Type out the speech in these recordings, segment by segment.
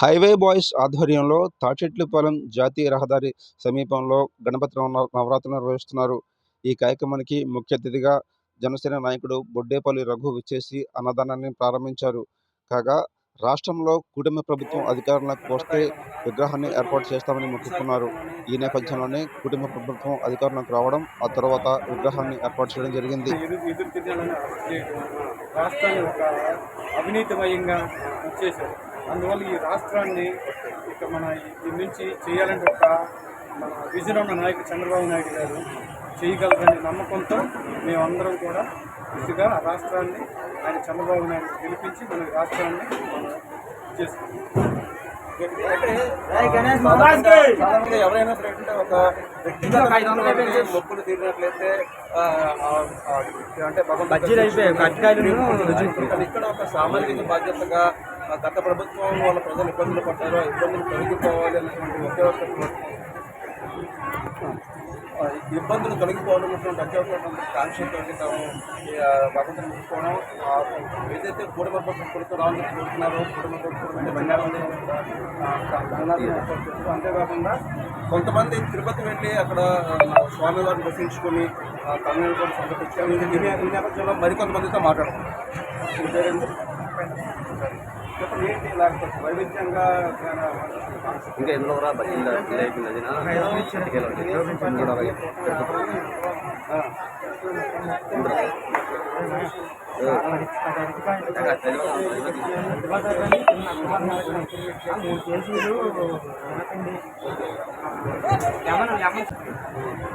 Highway boys ఆధ్వర్యంలో తాచెట్లుపాలెం జాతీయ రహదారి సమీపంలో గణపతి నవరాత్రులు నిర్వహిస్తున్నారు. ఈ కార్యక్రమానికి ముఖ్య అతిథిగా జనసేన నాయకుడు బొడ్డేపల్లి రఘు విచ్చేసి అన్నదానాన్ని ప్రారంభించారు. కాగా రాష్ట్రంలో కూటమి ప్రభుత్వం అధికారంలోకి వస్తే విగ్రహాన్ని ఏర్పాటు చేస్తామని మొక్కుకున్నారు. ఈ నేపథ్యంలోనే కూటమి ప్రభుత్వం అధికారంలోకి రావడం ఆ తర్వాత విగ్రహాన్ని ఏర్పాటు చేయడం జరిగింది. రాష్ట్రాన్ని ఒక అవినీతిమయంగా అందువల్ల ఈ రాష్ట్రాన్ని ఇక మన దీని నుంచి చేయాలంటే ఒక మన విజన్ ఉన్న నాయకుడు చంద్రబాబు నాయుడు గారు చేయగలరనే నమ్మకంతో మేమందరం కూడా ఇదిగా రాష్ట్రాన్ని ఆయన చంద్రబాబు నాయుడు గెలిపించి మన రాష్ట్రాన్ని మనం చేసుకుంటాం. సాధారణంగా ఎవరైనా సరే అంటే ఒక వ్యక్తిగత మొక్కులు తీరినట్లయితే అంటే ఇక్కడ ఒక సామాజిక బాధ్యతగా గత ప్రభుత్వం వాళ్ళ ప్రజలు ఇబ్బందులు పడ్డారు ఆ ఇబ్బందులు తొలగిపోవాలి అనేటువంటి ఒకే ఇబ్బందులు తొలగిపోవాలన్నటువంటి ఒకే ఒక కాన్షియస్ తాము భగవంతుని ముట్టుకోవడం ఏదైతే కూడమ ప్రభుత్వం రావాలని కోరుతున్నారో కూడమ ప్రభుత్వం బంగారం అంతేకాకుండా కొంతమంది తిరుపతి వెళ్ళి అక్కడ స్వామివారిని దర్శించుకొని తమిళనాడు కూడా సందర్శించారు ఈ నేపథ్యంలో మరికొంతమందితో మాట్లాడుతున్నారు పేరేంటి? ఇంకా ఎందులో కూడా బజ్జీలు అయిపోయింది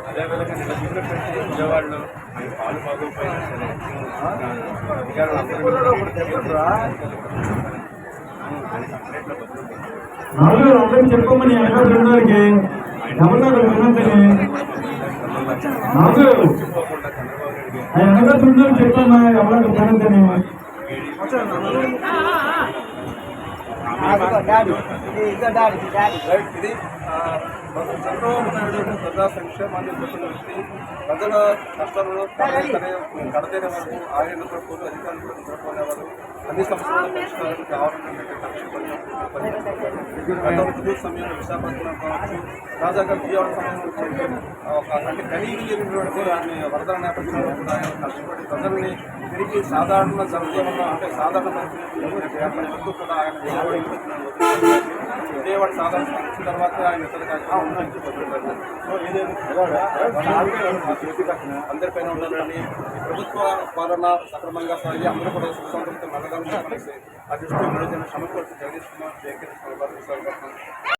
అదేవిధంగా నిన్న చూసినట్లయితే విజయవాడలో ఆయన పాలు బాగోపోయినా సరే ఆ, అధికారులు అందరూ నాలుగు అందరికి చెప్పమని ఎక్కడ వినడానికి ఎవరినారు వినంతని నాలుగు చెప్పుకోకుండా చంద్రబాబు నాయుడు గారు ఎవరికి వినంతని ఇది ఆ, చంద్రబాబు నాయుడు ప్రజా సంక్షేమాన్ని చెప్పిన వ్యక్తి ప్రజల కష్టాలను కడతీరే వరకు ఆయనతో కూడా అధికారులు కూడా నిద్రపోయేవారు అన్ని సమస్యలను పరిష్కారం కావాలన్నటువంటి గతంలో హుదూర్ సమయంలో విశాఖపట్నం కావచ్చు తాజాగా విజయవాడ సమయంలో ఒక అంటే కలిగినటువంటి ఆమె వరదల నేపథ్యంలో కూడా ఆయన కష్టపడి ప్రజల్ని తిరిగి సాధారణ జనజీవనం అంటే సాధారణ పరిస్థితులు కూడా ఆయన విజయవాడ విజయవాడ సాధారణ తర్వాత ఆయన ఇతర కార్యక్రమాలు అందరిపైన ఉండాలని ప్రభుత్వ పాలన సక్రమంగా సాగి అందరూ కూడా సుఖ సంతృప్తి మళ్ళీ ఆ దృష్టి విడుదల సమకూర్చి జగదీష్ కుమార్ జయకృష్ణ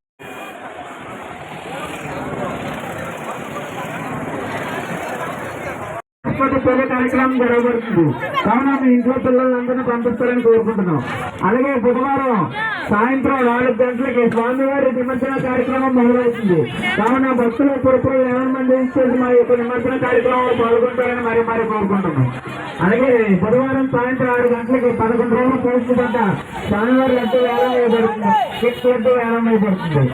సరస్వతి పూల కార్యక్రమం జరగబడుతుంది. కావున మీ ఇంట్లో పిల్లలందరినీ పంపిస్తారని కోరుకుంటున్నాం. అలాగే బుధవారం సాయంత్రం నాలుగు గంటలకి స్వామివారి నిమజ్జన కార్యక్రమం మొదలవుతుంది. కావున భక్తులు పురపురు ఎవరి మంది ఇచ్చేసి మా యొక్క నిమజ్జన కార్యక్రమంలో పాల్గొంటారని మరి మరి కోరుకుంటున్నాం. అలాగే బుధవారం సాయంత్రం ఆరు గంటలకి పదకొండు రోజులు పోస్ట్ పడ్డ స్వామివారి లడ్డు వేలం వేయబడుతుంది. సిక్స్ లడ్డు వేలం వేయబడుతుంది.